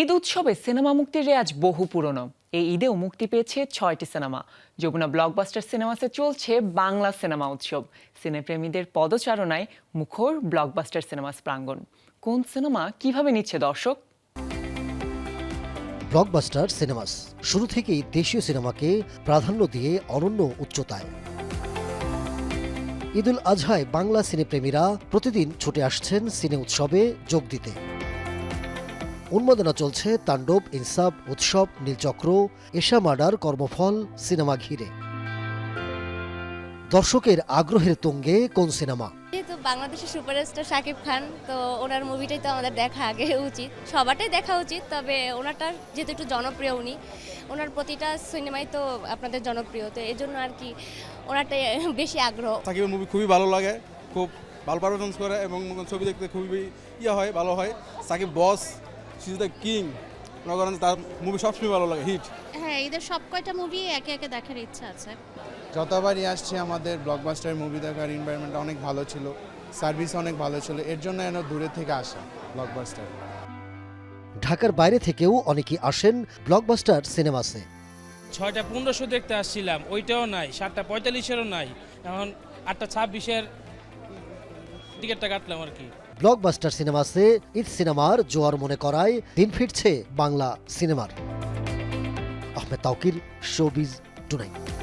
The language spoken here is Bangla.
ঈদ উৎসবে সিনেমা মুক্তির রেয়াজ বহু পুরনো। এই ঈদেও মুক্তি পেয়েছে ছয়টি সিনেমা। যমুনা ব্লকবাস্টার সিনেমাসে চলছে বাংলা সিনেমা উৎসব। সিনেপ্রেমীদের পদচারণায় মুখর ব্লকবাস্টার সিনেমাস প্রাঙ্গণ। কোন সিনেমা কীভাবে নিচ্ছে দর্শক? ব্লকবাস্টার সিনেমাস শুরু থেকেই দেশীয় সিনেমাকে প্রাধান্য দিয়ে অনন্য উচ্চতায়। ঈদুল আজহায় বাংলা সিনেপ্রেমীরা প্রতিদিন ছুটে আসছেন সিনে উৎসবে যোগ দিতে। উন্মাদনা চলছে তাণ্ডব ইনসাফ উৎসব নীলচক্র এশা মার্ডার কর্মফল সিনেমা ঘিরে। দর্শকের আগ্রহের তুঙ্গে কোন সিনেমা? যেহেতু বাংলাদেশের সুপারস্টার শাকিব খান তো ওনার মুভিটাই তো আমাদের দেখা আগে উচিত। সবারটাই দেখা উচিত তবে ওনারটার যেহেতু একটু জনপ্রিয় উনি ওনার প্রতিটা সিনেমাই তো আপনাদের জনপ্রিয় তো এই জন্য আর কি ওনারটাই বেশি আগ্রহ। সাকিবের মুভি খুবই ভালো লাগে খুব ভালো পারফরমেন্স করে এবং ছবি দেখতে খুবই ইয়ে হয় ভালো হয়। Shakib boss sees the king মনে করেন তার মুভি সবসময় ভালো লাগে হিট হ্যাঁ এদের সব কয়টা মুভি একে একে দেখার ইচ্ছা আছে? যতবারই আসছে আমাদের ব্লকবাস্টার মুভি দেখার এনভায়রনমেন্টটা অনেক ভালো ছিল সার্ভিস অনেক ভালো ছিল এর জন্য যেন দূরে থেকে আসা ব্লকবাস্টার ঢাকার বাইরে থেকেও অনেকেই আসেন ব্লকবাস্টার সিনেমাসে ছয়টা পনেরোশো দেখতে আসছিলাম ওইটাও নাই সাতটা পঁয়তাল্লিশেরও নাই এখন আটটা ছাব্বিশের টিকিটটা কাটলাম আর কি। ব্লকবাস্টার সিনেমাসে ঈদ সিনেমার জোয়ার মনে করায় দিন ফিরছে বাংলা সিনেমার। Ahmed Tauquir, showbiz tonight